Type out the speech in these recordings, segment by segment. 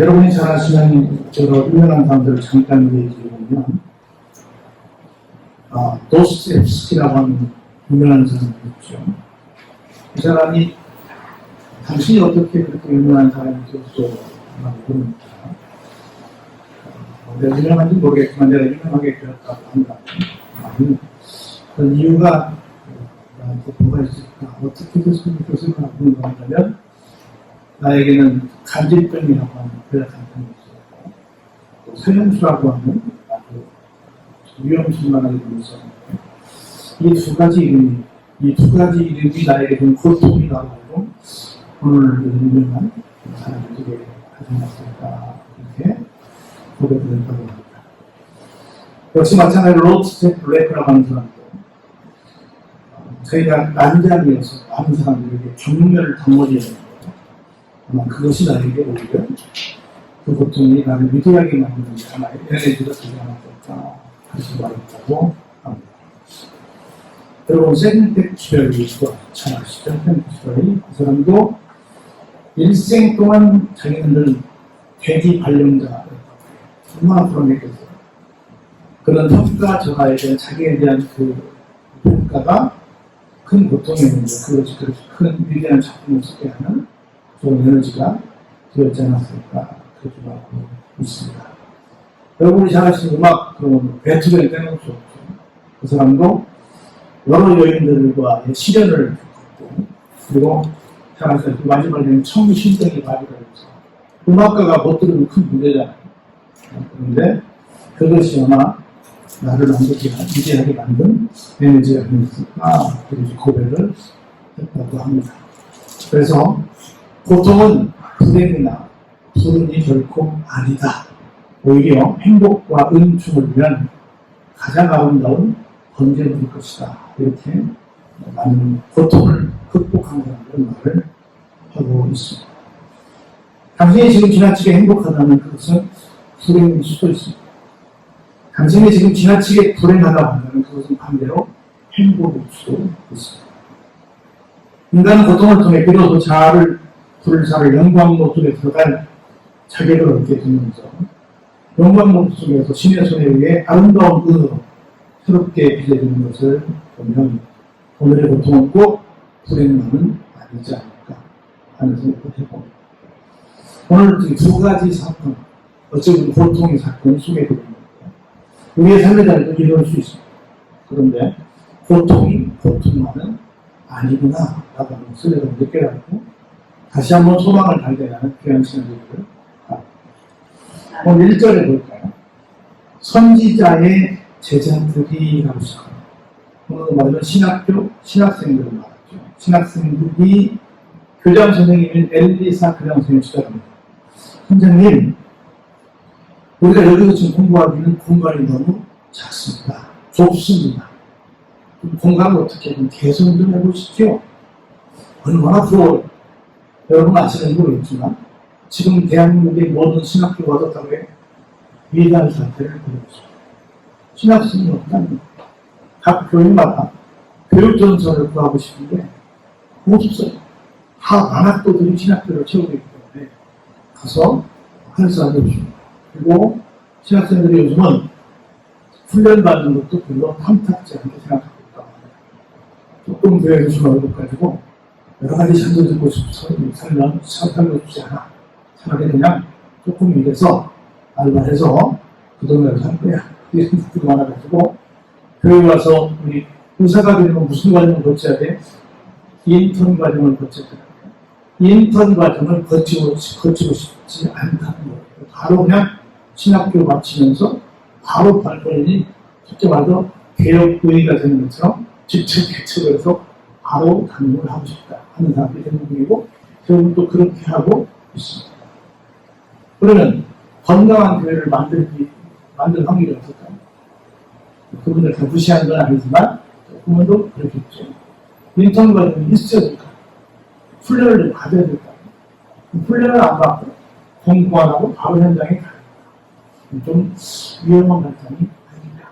여러분이 잘 아시는 여러 유명한 사람들을 잠깐 얘기해 보면 아, 도스토옙스키라고 하는 유명한 사람이 있죠. 이 사람이 당신이 어떻게 그렇게 유명한 사람이 되었어라고 물으니까 어, 내가 유명한지 모르겠지만 내가 유명하게 되었다고 한다. 아니, 그 이유가 나한테 뭐가 있을까? 어떻게 됐으면 좋겠을까? 궁금하다면 나에게는 간질병이라고 하는 괴락한 병이 있었고 또 세형수라고 하는 아주 위험천만하게 된 있었는데 이두 가지 이름이 이 두 가지 이름이 나에게 좀 고통이 나고 오늘 유명한 하지 않았을까 이렇게 고백을 했다고 합니다. 역시 마찬가지로 로트 블레이크라고 하는 사람도 어, 저희가 난장이어서 많은 사람들에게 경멸을 당하게 되는 아마 그것이 나에게 오히려 그 고통이 나를 위대하게 하나의 에너지가 되지 않았을까 그렇게 말했다고 합니다. 여러분 세븐텍스별이도 잘 아시죠? 세븐텍스별이 그 사람도 일생 동안 자기는 대기 발령자 얼마나 불안했겠어요. 그런 평가 저하에 대한 자기에 대한 그 평가가 큰 고통이었는데 그것이 그렇게 큰 위대한 작품을 쓰게 하는 좋은 에너지가 되었지 않았을까 그렇게 말하고 있습니다. 여러분이 잘 아시는 음악 그런 베토벤 빼놓을 수 없죠. 그 사람도 여러 여인들과의 시련을 겪었고 그리고 잘 아시는 그 마지막에는 청신성이 발휘되면서 음악가가 못 들으면 큰 문제잖아요. 그런데 그것이 아마 나를 완벽히 위대하게 만든 에너지가 되었을까 그렇게 고백을 했다고 합니다. 그래서 고통은 불행이나 불운이 결코 아니다. 오히려 행복과 은총을 위한 가장 아름다운 번제물일 것이다. 이렇게 많은 고통을 극복한 사람들은 말을 하고 있습니다. 당신이 지금 지나치게 행복하다면 그것은 불행일 수도 있습니다. 당신이 지금 지나치게 불행하다고 한다면 그것은 반대로 행복일 수도 있습니다. 인간은 고통을 통해 비로소 자아를 불사를 영광 노트에 들어갈 자격을 얻게 되면서 영광 노트 속에서 신의 손에 의해 아름다운 은으로 새롭게 빚어지는 것을 보면 오늘의 고통은 꼭 불행만은 아니지 않을까 하는 생각을 해봅니다. 오늘 이두 가지 사건, 어쩌면 고통의 사건이 소개해드립니다. 우리의 삶의 자리도 이럴 수 있습니다. 그런데 고통이 고통만은 아니구나 라고 하는 것을 여러분 깨닫고 다시 한번 소망을 발견하는 귀한 시간들을 오늘 1절에 볼까요? 선지자의 제자들이라고 시작합니다. 오늘 말하는 신학교, 신학생들을 말하죠. 신학생들이 교장 선생님인 엘리사 교장 선생님 시작합니다. 선생님, 우리가 여기서 지금 공부하기는 공간이 너무 작습니다. 좁습니다. 공간을 어떻게 좀 개선 좀 해보시죠. 얼마나 부러워요. 여러분 아시는지 모르겠지만 지금 대한민국의 모든 신학교가 어떻다고요? 위대한 상태를 있습니다. 신학생이 없다는 각 교인마다 교육 전선을 구하고 싶은데 없어요. 다 만학도들이 신학교를 채우고 있기 때문에 가서 활성화해 주십니다. 그리고 신학생들이 요즘은 훈련받는 것도 별로 탐탁지 않게 생각하고 있다고 합니다. 조금 교회에서 준 얼굴 가지고 여러 가지 찬송 듣고 살면 살고 싶지 않아. 차라리 그냥 조금 일해서 알바해서 그 돈으로 살 거야. 이런 분들 많아가지고 교회 와서 우리 의사가 되려면 무슨 과정을 거쳐야 돼? 인턴 과정을 거쳐야 돼. 인턴 과정을 거치고, 거치고 싶지 않다는 거예요. 바로 그냥 신학교 마치면서 바로 발권이 쉽게 말해서 개혁부의가 되는 것처럼 직접 개척을 해서 바로 단임을 하고 싶다 하는 사람들이 대부분이고 결국 또 그렇게 하고 있습니다. 그러면 건강한 교회를 만들기 만들 확률이 없을까요? 그분을 다 무시하는 건 아니지만 조금은 더 그렇겠죠. 인턴 과정이 있어야 될까? 훈련을 좀 받아야 될까? 훈련을 안 받고 공부 안 하고 바로 현장에 가는 좀 위험한 발상이 아닌가.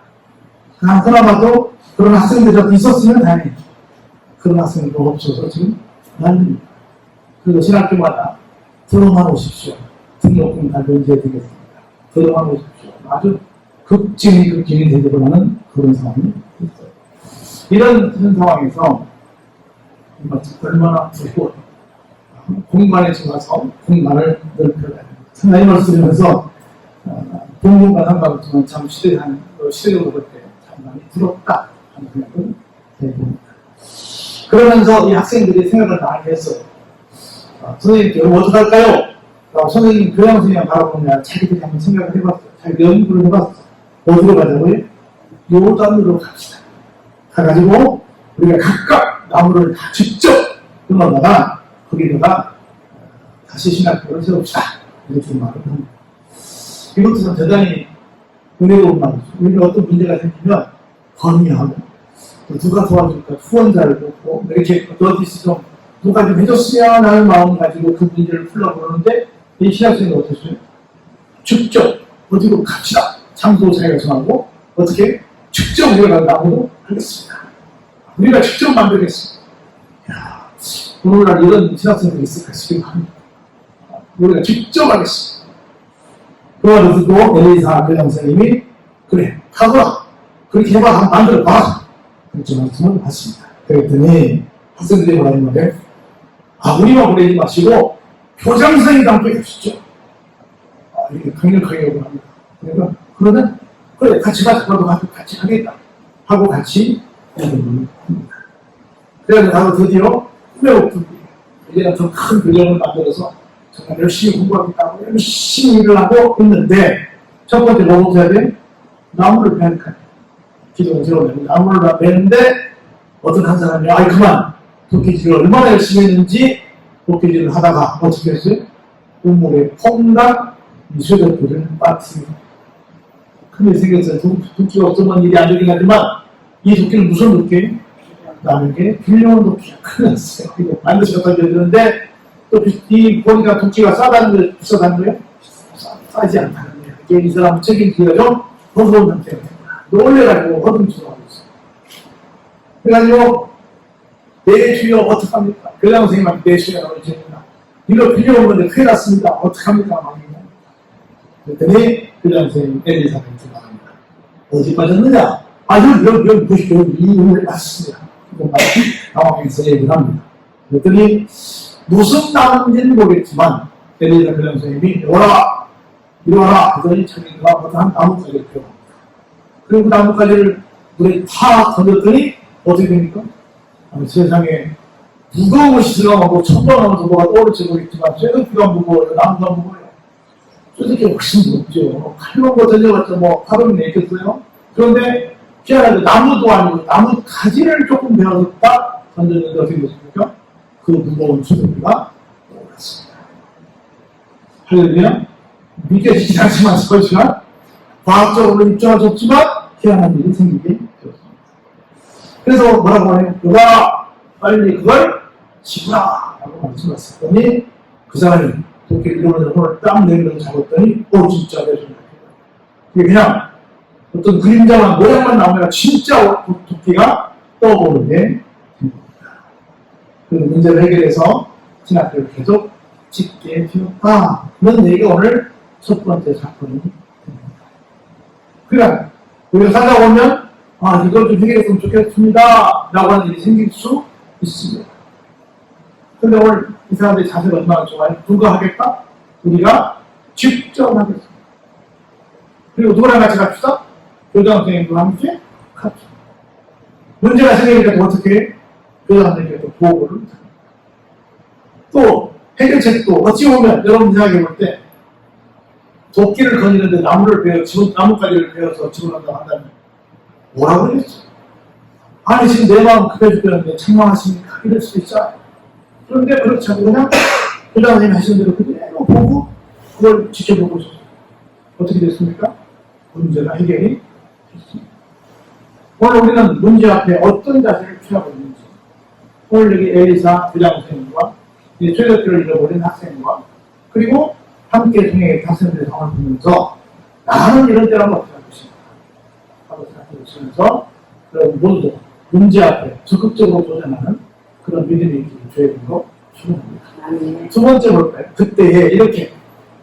하나마도 그런 학생들이 있었으면 다행이죠. 그런 학생도 없어서 지금 난립니다. 그리고 신학교마다 들어만 오십시오. 등록금 다 면제해 드리겠습니다. 그동안 오십시오. 아주 극진히 극진히 하는 그런 상황이 있어요. 이런, 이런 상황에서 얼마나 부고 공간에 들어가서 공간을 넓혀야 됩니다. 하나님 말씀하면서 어, 동물과 상관없지만 참 시대한 어, 시대적으로 볼때참 많이 부럽다 하는 생각을 해봅니다. 그러면서 이 학생들이 생각을 많이 했어요. 어, 선생님, 여러분 어떡할까요? 라고 선생님, 교양 선생님 바라보냐 자기들이 한번 생각을 해봤어요. 자기 연구를 해봤어요. 어디로 가자고요? 요단으로 갑시다. 가가지고 우리가 각각 나무를 다 직접 끊어다가 거기다가 다시 신학교를 세웁시다. 이렇게 말을 합니다. 이것도 참 대단히 은혜로운 말이죠. 우리가 어떤 문제가 생기면 건의하고 또 누가 도와줄까 후원자를 돕고 이렇게 어디서 좀 누가 좀 해줬으면 하는 마음 가지고 그 문제를 그러는데 이 신학생은 어땠어요? 직접 어디로 갑시다. 장소 자기가 정하고 어떻게 직접 우리가 나무도 하겠습니다. 우리가 직접 만들겠습니다. 야, 오늘날 이런 신학생들이 있을까 싶기도 합니다. 우리가 직접 하겠습니다. 그와 듣고 엘리사 교장 선생님이 그래 가거라 그렇게 해봐 만들어봐 그렇게 말씀을 하십니다. 그랬더니 학생들이 뭐라 했는데 아 우리만 보내지 마시고 교장 선생님도 함께 가시죠. 아, 이렇게 강력하게 요구합니다. 그러니까 그러면 그래 같이 가자 너도 같이, 하겠다 하고 같이 연구를 합니다. 그래서 나도 드디어 후배로 이제는 더큰 교정을 만들어서 정말 열심히 공부하겠다고 열심히 일을 하고 있는데 첫 번째 뭐부터 해야 돼? 나무를 거야. 기도를 세우면 나무를 다 베는데 어떤 한 사람이 아이 그만 도끼질을 얼마나 열심히 했는지 도끼질을 하다가 어떻게 했어요? 우물에 퐁당 미술적들을 빠뜨립니다. 큰일 생겼어요. 도- 도끼가 없으면 일이 안 되긴 하지만 이 도끼는 무슨 도끼예요? 남에게 빌려온 도끼가 큰일 났어요. 이거 줘야 되는데 또 이 보니까 도끼가 싸다는 거 비싸다는 거예요? 싸- 싸지 않다는 거예요. 이게 이 사람 책임지가 좀 무서운 거야. 놀래가지고 허둥지둥하고 있어요. 그래가지고 내 주여 어떡합니까? 교장 선생님한테 내 주여 어떡합니까? 이거 빌려온 건데 큰일 났습니다. 어떡합니까? 막 이러고. 그랬더니 교장 선생님 엘리사가 이렇게 말합니다. 어디 빠졌느냐? 아, 여기, 보십시오. 이 우물 맞습니다. 당황해서 얘기를 합니다. 그랬더니 무슨 나무인지는 모르겠지만 엘리사 교장 선생님이 오라! 와라! 그러더니 자기가 어떤 나뭇가지를 펴고 그리고 그 나뭇가지를 물에 탁 던졌더니 어떻게 됩니까? 아니, 세상에 무거운 것이 들어가고 천번하면서 뭐가 떠오를지 모르겠지만 쇠도 비가 무거워요. 나무가 무거워요. 쇠도끼가 훨씬 무겁죠. 칼로 뭐 던져봤자 뭐 하루는 내겠어요. 그런데 희한하게 나무도 아니고 나무 가지를 조금 베어서 딱 던졌는데 어떻게 됐습니까? 그 무거운 쇠도끼가 떠올랐습니다. 할렐루야. 믿겨지지 않지만 설지만 과학적으로 없지만 희한한 일이 생기게 되었습니다. 그래서 뭐라고 하냐? 너가 빨리 그걸 집으라! 라고 말씀하셨더니 그 사람이 도끼를 이러면서 손을 딱 내밀어서 잡았더니 오 진짜 내 손을 이게 그냥 어떤 그림자만 모양만 나오면 진짜 도- 도끼가 떠오르는 게 됩니다. 그 문제를 해결해서 신학교를 계속 짓게 되었다. 그런 얘기가 오늘 첫 번째 사건이 됩니다. 그러니까 우리가 살다 보면 아 이걸 좀 해결했으면 좋겠습니다. 라고 하는 일이 생길 수 있습니다. 근데 오늘 이 사람들의 자세가 얼마나 좋아요? 누가 하겠다? 우리가 직접 하겠습니다. 그리고 누구랑 같이 갑시다? 교장 선생님과 함께 갑시다. 문제가 생기니까 또 어떻게 해? 교장 선생님께 또 보고를 합니다. 또 해결책도 어찌 보면 여러분 생각해 볼 때 도끼를 거니는데 나무를 베어 집어 나뭇가지를 베어서 집어넣는다 한다면 뭐라고 그랬죠? 아니 지금 내 마음 급해 죽겠는데 책망하시니까 이럴 수 있어요. 그런데 그렇지 않고 그냥 선생님이 하시는 대로 그대로 보고 그걸 지켜보고 있었어요. 어떻게 됐습니까? 문제가 해결이 됐습니다. 오늘 우리는 문제 앞에 어떤 자세를 취하고 있는지 오늘 여기 엘리사 교장 선생님과 이 최저들을 잃어버린 학생과 그리고 함께 동행했던 학생들의 상황을 보면서 나는 이런 때라면 어떻게 할 것인가 하고 생각해 보시면서 그런 모두도 문제 앞에 적극적으로 도전하는 그런 믿음이 있기를 주의 거 축원합니다. 아멘. 두 번째 볼까요? 그때에 이렇게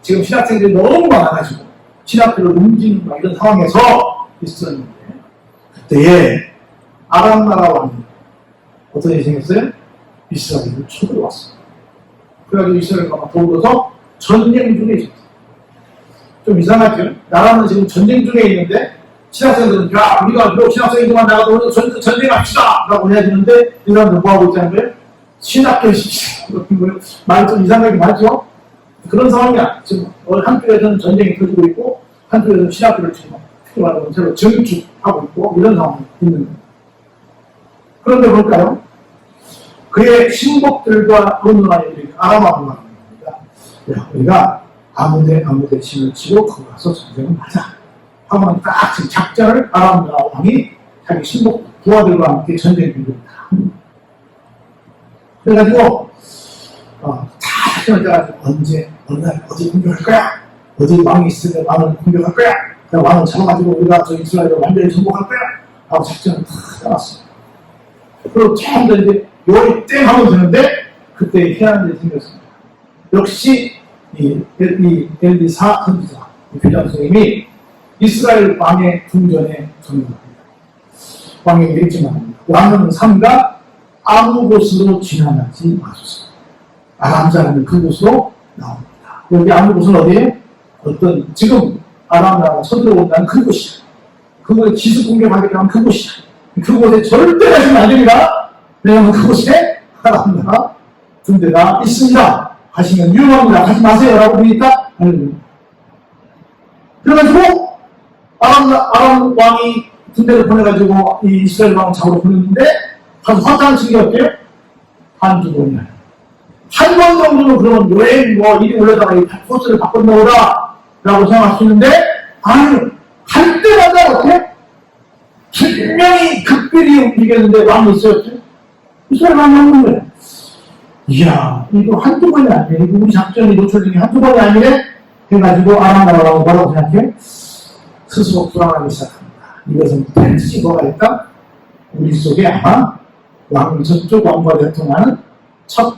지금 신학생들이 너무 많아가지고 신학교를 옮기는 막 이런 상황에서 있었는데 그때에 아람 나라 왕이 어떤 일이 생겼어요? 이스라엘을 쳐들어왔어요. 그래가지고 이스라엘과 막 더불어서 전쟁 중에 있었어요. 좀 이상하죠? 나라는 지금 전쟁 중에 있는데 신학생들은 야 우리가 뭐 신학생들만 나가도 전, 전쟁합시다 라고 해야 되는데 이 사람들 뭐 하고 있다는 거예요? 신학교 같은 거예요. 말이 좀 이상하게 많죠? 그런 상황이야. 지금 한쪽에서는 전쟁이 터지고 있고 한쪽에서는 신학교를 지금 특히 말하면 새로 증축하고 있고 이런 상황이 있는 거예요. 그런데 볼까요? 그의 신복들과 논논하는 아람하고 말합니다. 야, 우리가 아무데 아무데 침을 치고 거기 가서 전쟁을 하자. 하고는 딱 지금 작전을 아람 왕이 자기 신복 부하들과 함께 전쟁 준비를 다 합니다. 그래가지고 어, 다 작전을 짜가지고 언제 어느 날 어디 공격할 거야? 어디 왕이 있으면 왕을 공격할 거야? 그 왕을 잡아가지고 우리가 저 이스라엘을 완전히 정복할 거야? 하고 작전을 다 짜놨어요. 그리고 처음부터 이제 요리 땡 하면 되는데 그때 일이 생겼습니다. 역시 이, 이 엘리사 선지자 이 교장 선생님이 이스라엘 왕의 궁전에 전입합니다. 왕에게 말합니다. 왕은 삼가 아무 곳으로 지나가지 마소서. 아람 사람이 그곳으로 나옵니다. 여기 아무 곳은 어디에? 어떤 지금 아람 나라가 쳐들어온다는 그곳이야. 그곳에 기습 공격하게 하면 그곳이야. 그곳에 절대 가시면 안 됩니다. 왜냐하면 그곳에 아람 나라 군대가 있습니다. 가시면 위험합니다. 가지 마세요. 라고? 아니, 그래가지고 아람, 아람 왕이 군대를 보내가지고 이 이스라엘 왕을 잡으러 보냈는데 가서 화탄을 어때요? 한두 번이야. 한번 정도는 그러면 여행 뭐 일이 올려다가 이 코스를 바꿔놓으라 라고 생각하시는데 아니 할 때마다 어떻게? 분명히 극별히 움직였는데 왕이 있었죠? 이스라엘 왕이 없는 거예요. 이야, 이거 한두 번이 아니네. 이거 우리 작전이 노출된 게 한두 번이 아니네? 해가지고 아람 나라라고 뭐라고 생각해? 스스로 불안하기 시작합니다. 이것은 뭐가 있다? 우리 속에 아마 왕, 저쪽 왕과 대통하는 첫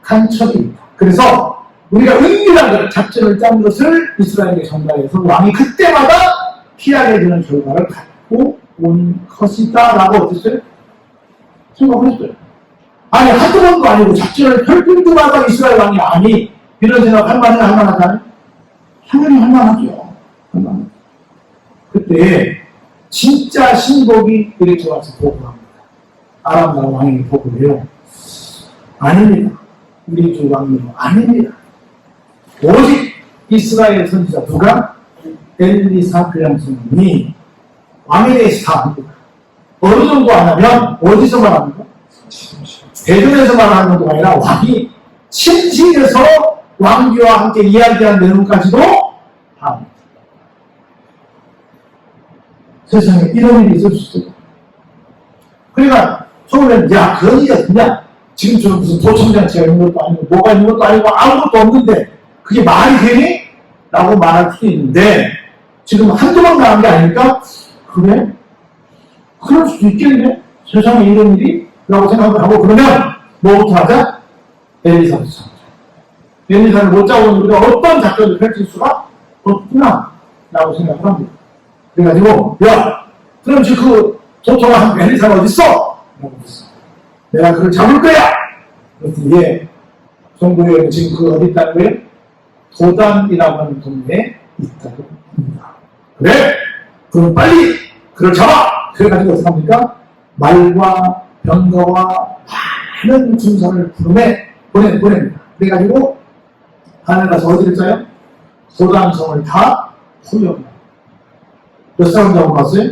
간첩이 있다. 그래서 우리가 은밀하게 작전을 짠 것을 이스라엘에게 전달해서 왕이 그때마다 피하게 되는 결과를 갖고 온 것이다. 라고 어땠어요? 생각했어요. 아니, 한두 번도 아니고 작전을 펼칠 때마다 이스라엘 왕이 아니, 이런 생각 할 만해, 할 만하잖아요? 당연히 할 만하죠. 할 만하죠. 그때 진짜 신복이 이렇게 와서 보고합니다. 아람 나라 왕에게 보고해요. 아닙니다. 우리 주 왕님 아닙니다. 오직 이스라엘 선지자 누가 엘리사 그양성님이 왕에 대해서 다 압니다. 어느 정도 안 하면 어디서만 합니까? 대전에서만 하는 것도 아니라 왕이 침실에서 왕비와 함께 이야기한 내용까지도 다 합니다. 세상에 이런 일이 있을 수 있어요. 그러니까 처음에는 야 그런 일이 어냐 지금처럼 무슨 도청장치가 있는 것도 아니고 뭐가 있는 것도 아니고 아무것도 없는데 그게 말이 되니? 라고 말할 수도 있는데 지금 한두 번 나온 게 아니니까 그래? 그럴 수도 있겠네? 세상에 이런 일이? 라고 생각을 하고 그러면 뭐부터 하자? 엘리사부터. 엘리사를 못 잡으면 우리가 어떤 작전을 펼칠 수가 없구나 라고 생각을 합니다. 그래가지고 야 그럼 지금 그 도청한 엘리사가 어딨어? 라고 했어. 내가 그걸 잡을 거야! 그랬더니 예, 정부에 지금 그 어디 있다는 거예요? 도단이라고 하는 동네에 있다고 합니다. 그래? 그럼 빨리 그걸 잡아! 그래가지고 어떻게 합니까? 말과 병거와 많은 군사를 부름에 보내, 보냅니다. 그래가지고 하늘 가서 어디를 짜요? 도단성을 다 포위합니다. 몇 사람 잡고 갔어요?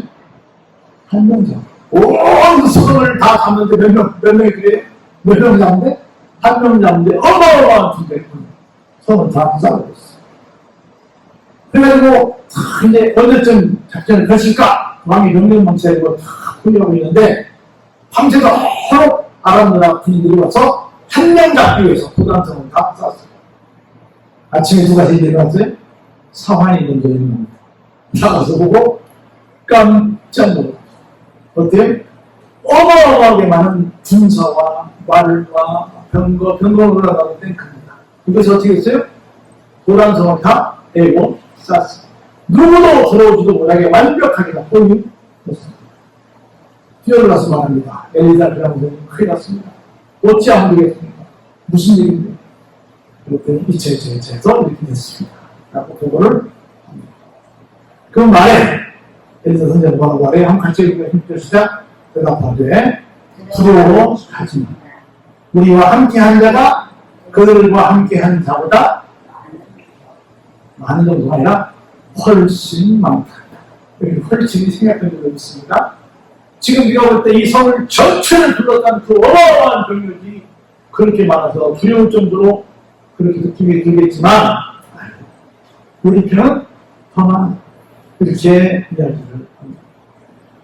한 명 잡고. 온 성을 다 잡는데 몇 명, 몇 명이 그래요? 몇 명 잡는데? 한 명 잡는데 어마어마한 군대. 성을 다 부숴버렸어. 그래가지고, 다 이제 언제쯤 작전을 펼칠까? 왕이 명령망치고 다 풀려고 있는데, 밤새도록 아람 나라 군인들이 와서 한 명 잡기 위해서 도단성을 다 쐈어요. 아침에 누가 제일 일어났어요? 사환이 먼저 일어납니다. 나가서 보고 깜짝 놀랐어요. 어때요? 어마어마하게 많은 군사와 말과 병거, 병거를 올라가는 탱크입니다. 그래서 어떻게 했어요? 도란성을 다 대고 쌓았습니다. 누구도 들어오지도 못하게 완벽하게 다 포위했습니다. 뛰어들어서 말합니다. 엘리사 비라모델이 큰일 났습니다. 어찌하면 되겠습니까? 무슨 일인데? 그랬더니 이체제제에서 이렇게 됐습니다. 라고 보고를 합니다. 그 말에 엘리사 선생님 뭐라고 말해? 한번 같이 읽어 힘주시다 대답하되 두려워 하지 마. 우리와 함께 한 자가 그들과 함께 한 자보다 많은 정도가 아니라 훨씬 많다. 여기 훨씬이 생각된 적이 있습니다. 지금 우리가 볼 때 이 성을 전체를 둘러싼 그 어마어마한 병력이 그렇게 많아서 두려울 정도로 그렇게 느낌이 들겠지만 우리 편은 더 많아. 이렇게 이야기를 합니다.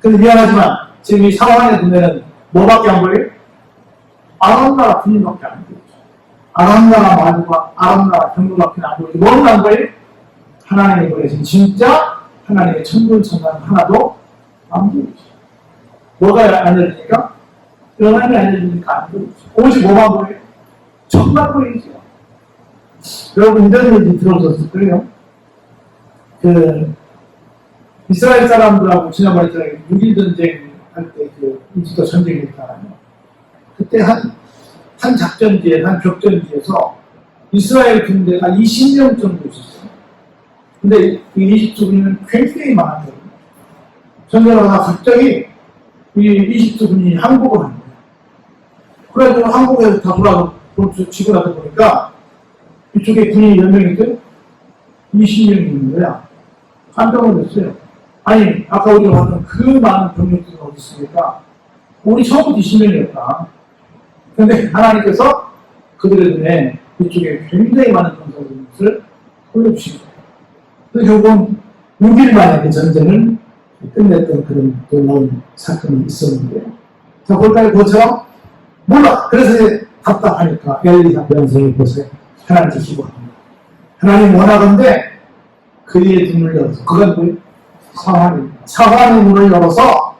근데 미안하지만 지금 이 상황에 보면은 뭐밖에 안 보여요? 아람나라 군인밖에 안 보여요. 아람나라 말과 아람나라 경로밖에 안 보이고 뭐는 안 보여요? 하나님이 보내신 진짜 하나님의 천군천사는 하나도 안 보이죠. 뭐가 안 보이죠. 오직 뭐만 보여요? 천만 보이죠. 여러분 이런 얘기 들어보셨을 거예요. 그 이스라엘 사람들하고 지난번에 제가 6.1 전쟁 할 때그 이집트 전쟁이 있잖아요. 그때 한, 한 작전지에, 한 격전지에서 이스라엘 군대가 20명 정도 있었어요. 근데 이 이집트 군인은 굉장히 많았거든요. 전쟁하다가 갑자기 이 이집트 군인이 항복을 한 거예요. 그래가지고 항복에서 다 돌아가, 지고 나다 보니까 이쪽에 군인이 몇명 있어요? 20명 있는 거야. 깜짝 놀랐어요. 아니, 아까 우리가 봤던 그 많은 병력들이 어디 있습니까? 우리 처음부터 20명이었다. 근데 하나님께서 그들의 눈에 이쪽에 굉장히 많은 것을 올려주신 거예요. 그래서 결국은 6일 만에 그 전쟁을 끝냈던 그런 놀라운 사건이 있었는데요. 자, 볼까요? 그것처럼? 몰라. 그래서 이제 답답하니까 엘리사 변성이 보세요. 하나님께 기도합니다. 하나님 원하건대 그의 눈을 열어서 그건 뭐예요? 사화입니다. 사화의 문을 열어서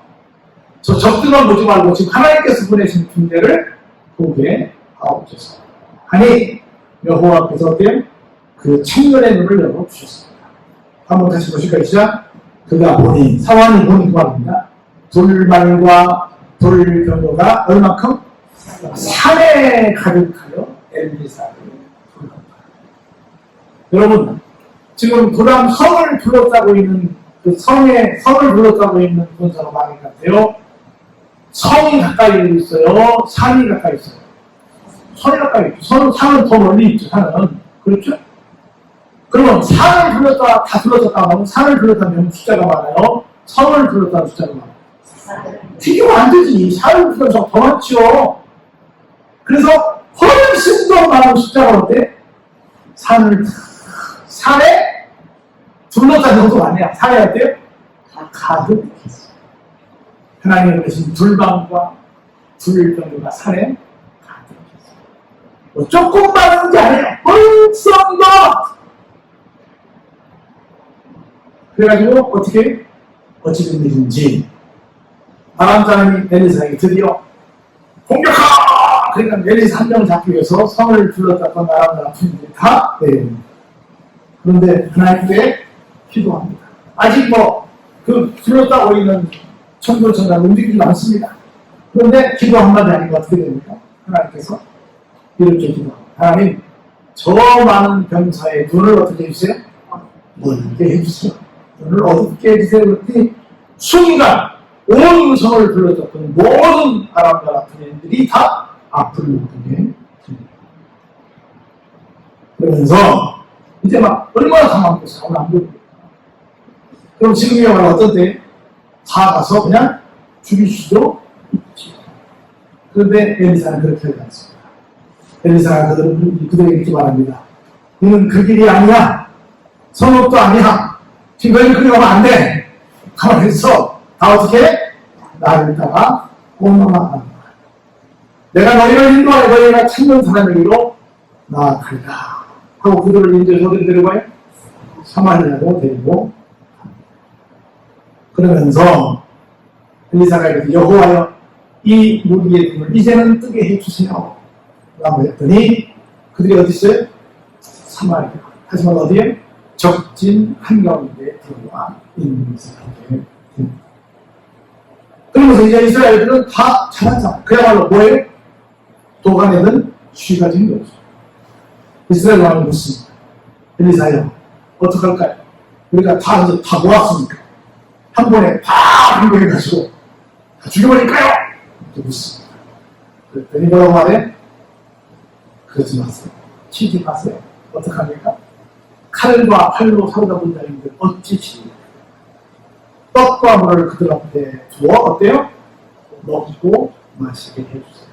저 적들만 보지 말고 지금 하나님께서 보내신 군대를 보게 하옵소서. 하니 여호와께서? 그 청년의 눈을 열어 주셨습니다. 한번 다시 보실까요? 시작. 그가 보니 사환이 보니 그 말입니다. 돌말과 돌경로가 얼마큼 산에 가득하여 엘리사를 불렀다. 여러분 지금 도람 성을 둘러싸고 있는 그 성에 성을 둘러싸고 있는 군사가 많이 같아요. 성이 가까이 있어요. 산이 가까이 있어요. 산이 가까이 있죠. 산, 산은 더 멀리 있죠. 산은 그렇죠? 그러면 산을 둘러싸 다 둘러쌌다 하면 산을 둘러싸면 숫자가 많아요. 성을 둘러싸면 숫자가 많아요. 비교가 안 되지. 산을 둘러싸면 더 많죠. 그래서 훨씬 더 많은 숫자가 어때? 산을 산에 둘러싼 정도가 아니야. 산에 어때요? 다 가득했어. 하나님이 보내신 불방과 불병과 산에 가득했어. 뭐 조금 많은 게 아니에요. 훨씬 더 그래가지고 어떻게 어찌 된 일인지 바람 사람이 엘리사에게 드디어 공격하! 그러니까 엘리사 한 명을 잡기 위해서 성을 둘러쌌던 나라 나라 분들이 다 내립니다. 그런데 하나님께 기도합니다. 아직 뭐 그 둘러싸고 있는 천도천간 움직이지 않습니다. 그런데 기도 한마디 아니고 어떻게 됩니까? 하나님께서 이렇게 기도합니다. 하나님 저 많은 병사의 눈을 어떻게 해주세요? 멀게 해주세요. 눈을 어둡게 해주세요. 그랬더니 순간 온 성을 둘러쌌던 모든 아람과 같은 애들이 다 앞을 보게. 그러면서 이제 막 얼마나 당황해서 오늘 안 보입니다. 그럼 지금이 말은 어떤 때? 다 가서 그냥 죽일 수도 있지. 그런데 엘리사는 그렇게 하지 않습니다. 엘리사가 그들, 그들에게 이렇게 말합니다. 이는 그 길이 아니야. 성읍도 아니야. 지금 너희 그리 가면 안 돼. 가만히 있어. 다 어떻게? 나를 따라 거야. 내가 너희를 인도하여 너희가 찾는 사람에게로 나아갈다. 하고 그들을 인도해서 어디 데려가요? 사마리아로 데리고 그러면서 엘리사가 이렇게 여호와여 이 무리의 눈을 이제는 뜨게 해주세요. 라고 했더니 그들이 어디 있어요? 사마리아. 하지만 어디에? 적진 한가운데 들어와 있는 사람들. 그러면서 이제 이스라엘들은 다 잘한 사람. 그야말로 뭐예요? 도가내는 쥐가 된 거죠. 이스라엘 왕을 묻습니다. 엘리사야, 어떡할까요? 우리가 다 다 모았으니까. 한 번에 다 공격해가지고 다 죽여버릴까요? 이렇게 묻습니다. 그랬더니 뭐라고 말해? 그러지 마세요. 치지 마세요. 어떡합니까? 칼과 팔로 사로잡은 자인들 어찌 치니 떡과 물을 그들 앞에 두어 어때요? 먹고 마시게 해주세요.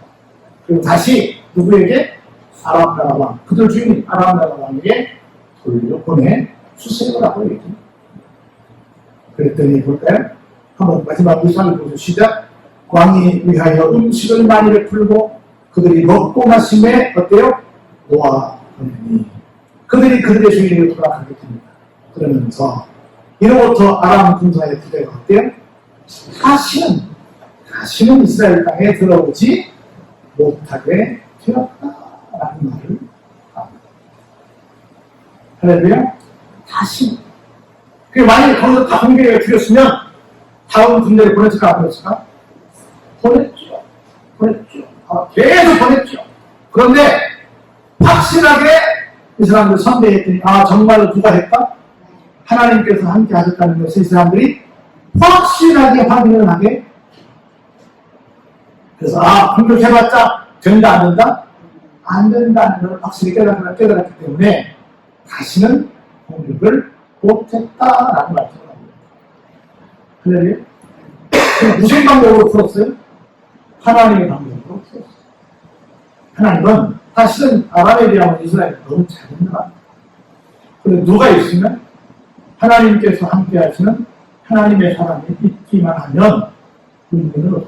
그리고 다시 누구에게? 아람 나라 왕, 그들 주인인 아람 나라 왕에게 돌려보내 주세요라고 얘기합니다. 그랬더니 볼까요? 한번 마지막 우상을 보죠. 시작. 왕이 위하여 음식을 많이 베풀고 그들이 먹고 마심에 어때요? 노아 보내니 그들이 그들의 주인에게 돌아가게 됩니다. 그러면서 이로부터 아람 군사의 부대가 어때요? 다시는 다시는 이스라엘 땅에 들어오지 못하게 되었다라는 말을 합니다. 할렐루야. 다시. 그 만약에 거기서 다 공격을 드렸으면 다음 군대를 보냈을까 안 보냈을까? 보냈죠. 보냈죠. 아, 계속 보냈죠. 그런데 확실하게 이 사람들 선배했더니 아 정말로 누가 했다? 하나님께서 함께 하셨다는 것을 이 사람들이 확실하게 확인을 하게 그래서 아 공격해봤자 된다 안 된다? 안 된다는 걸 확실히 깨달았, 깨달았기 때문에 다시는 공격을 못했다라는 말씀을 합니다. 그래요? 무슨 방법으로 풀었어요? 하나님의 방법으로 풀었어요. 하나님은 사실은 아람에 비하면 이스라엘 너무 작은다. 그런데 누가 있으면 하나님께서 함께 하시는 하나님의 사람이 있기만 하면 문제는 없어.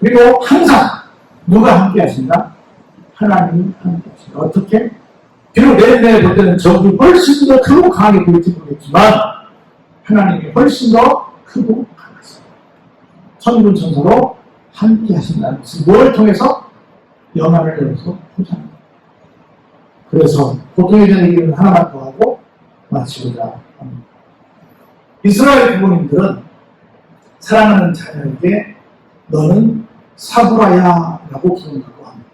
그리고 항상 누가 함께 하신다? 하나님이 함께 하신다. 어떻게? 비록 내내 볼 때는 적이 훨씬 더 크고 강하게 보일지 모르겠지만 하나님이 훨씬 더 크고 강하십니다. 천군 천사로 함께 하신다는 것은 뭘 통해서? 영화를 열어서 포장합니다. 그래서 보통의 얘기는 하나만 더 하고 마치고자 합니다. 이스라엘 부모님들은 사랑하는 자녀에게 너는 사브라야 라고 부른다고 합니다.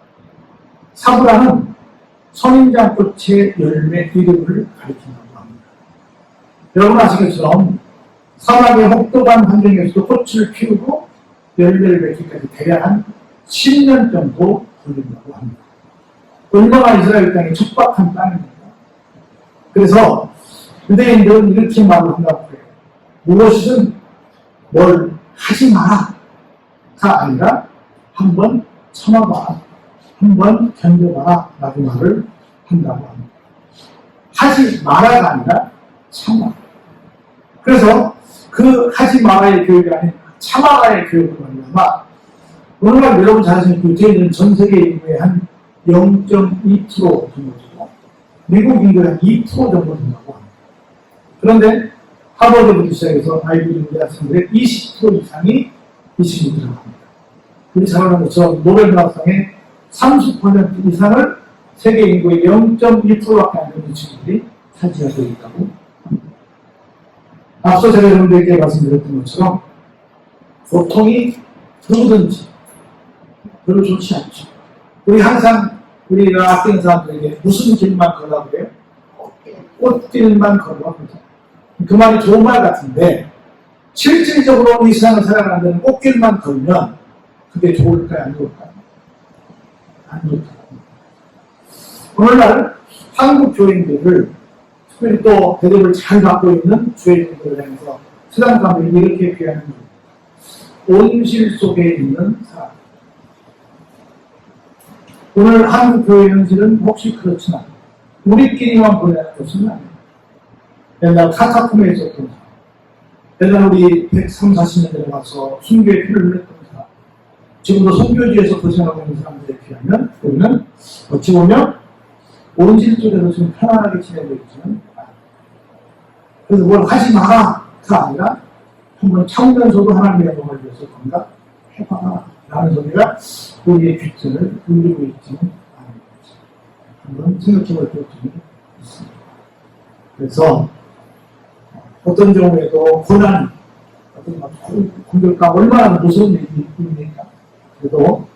사브라는 선인장 꽃의 열매 이름을 가리킨다고 합니다. 여러분 아시겠지만 사막의 혹독한 환경에서도 꽃을 피우고 열매를 맺기까지 대략 한 10년 정도 걸린다고 합니다. 얼마나 이스라엘 땅이 척박한 땅입니다. 그래서 유대인들은 이렇게 말을 한다고 해요. 무엇이든 뭘 하지 마라가 아니라 한번 참아봐, 한번 견뎌봐라 라고 말을 한다고 합니다. 하지 마라가 아니라 참아. 그래서 그 하지 마라의 교육이 아닌 참아라의 교육을 말미암아 오늘날 여러분 잘 아시는 유대인은 전 세계 인구의 한 0.2% 정도 되고 미국 인구의 한 2% 정도 된다고 합니다. 그런데 하버드부터 시작해서 아이비 대학생들의 20% 이상이 이 합니다. 우리 잘 아는 것처럼 노벨 문학상의 30% 이상을 세계 인구의 0.2%밖에 안 되는 친구들이 차지하고 있다고 합니다. 앞서 제가 여러분들에게 말씀드렸던 것처럼 고통이 누구든지 별로 좋지 않죠. 우리 항상 우리가 아끼는 사람들에게 무슨 길만 걸라고 그래요? 꽃길만 걸라고 그러죠. 그 말이 좋은 말 같은데 실질적으로 이 세상을 살아가는 데는 꽃길만 걸면 그게 좋을까요? 안 좋을까요? 안 좋다고 오늘날 한국 교인들을 특별히 또 대접을 잘 받고 있는 주의들을 향해서 사람들이 이렇게 거예요. 온실 속에 있는 사람. 오늘 한국 교회 현실은 혹시 그렇지만 우리끼리만 보내는 것은 아니에요. 옛날 카타콤에 있었던 사람, 옛날 우리 130, 40년 전에 와서 순교의 피를 흘렸던 사람, 지금도 선교지에서 고생하고 있는 사람들에 비하면 우리는 어찌 보면 온실 속에서 지금 편안하게 지내고 있지는 않아요. 그래서 뭘 하지 마라가 아니라 한번 참으면서도 하나님의 영광을 위해서 뭔가 해봐라 라는 소리가 우리의 귀천을 울리고 있지는 않은 거죠. 한번 생각해 볼 필요가 있습니다. 그래서 어떤 경우에도 고난, 어떤 공격과 얼마나 무서운 일입니까? 그래도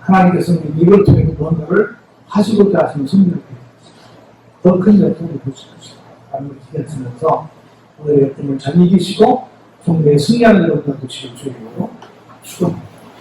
하나님께서는 이걸 통해 무언가를 하시고자 하시는 성령을 더큰 역할을 보실 것이다. 라는 걸 기대하시면서 오늘의 역동을 잘 이기시고 종교에 승리하는 여러분들 되시길 주님으로 축원합니다.